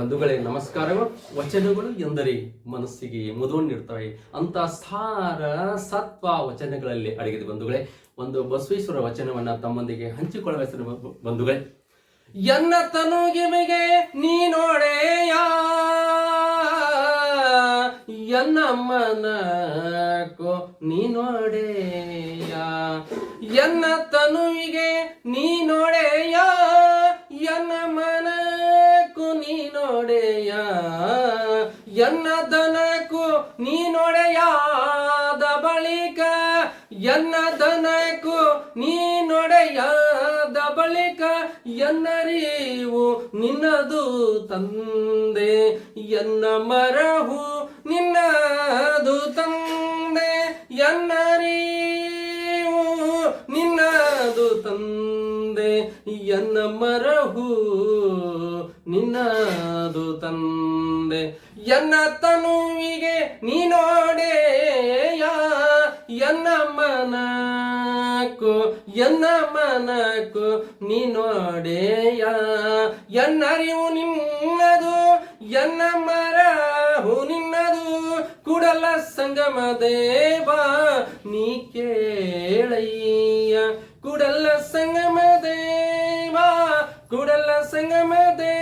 ಬಂಧುಗಳೇ, ನಮಸ್ಕಾರಗಳು. ವಚನಗಳು ಎಂದರೆ ಮನಸ್ಸಿಗೆ ಮುದು ನೀಡ್ತವೆ. ಅಂತ ಸಾರ ಸತ್ವ ವಚನಗಳಲ್ಲಿ ಅಡಗಿದೆ ಬಂಧುಗಳೇ. ಒಂದು ಬಸವೇಶ್ವರ ವಚನವನ್ನ ತಮ್ಮೊಂದಿಗೆ ಹಂಚಿಕೊಳ್ಳುವ ಹೆಸರು ಬಂಧುಗಳೇ. ಎನ್ನ ತನುಗಿಮಿಗೆ ನೀ ನೋಡೆಯ ಮನಕೋ ನೀ ನೋಡೆಯ ಎನ್ನ ತನುವಿಗೆ ನೀ ನೋಡೆಯ ನೀ ನೋಡೆಯ ಎನ್ನ ದನಕು ನೀ ನೋಡೆಯಾದ ಬಳಿಕ, ಎನ್ನ ದನಕು ನೀ ನೋಡೆಯಾದ ಬಳಿಕ ಎನ್ನರಿವು ನಿನ್ನದು ತಂದೆ, ಎನ್ನ ಮರಹು ನಿನ್ನದು ತಂದೆ ಎನ್ನರಿವು ನಿನ್ನದು ತಂದೆ. ಎನ್ನ ಮರಹು ನಿನ್ನದು ತಂದೆ. ಎನ್ನ ತನುವಿಗೆ ನೀ ನೋಡೆಯ? ಎನ್ನ ಮನಕು ಎನ್ನ ಮನಕು ನೀ ನೋಡೆಯ? ಎನ್ನರಿವು ನಿನ್ನದು, ಎನ್ನ ಮರಹು ನಿನ್ನದು? ಕೂಡಲ ಸಂಗಮ ದೇವ, ನೀ ಕೇಳಯ್ಯ. ಕುಡಲ ಸಂಗಮ संग में दे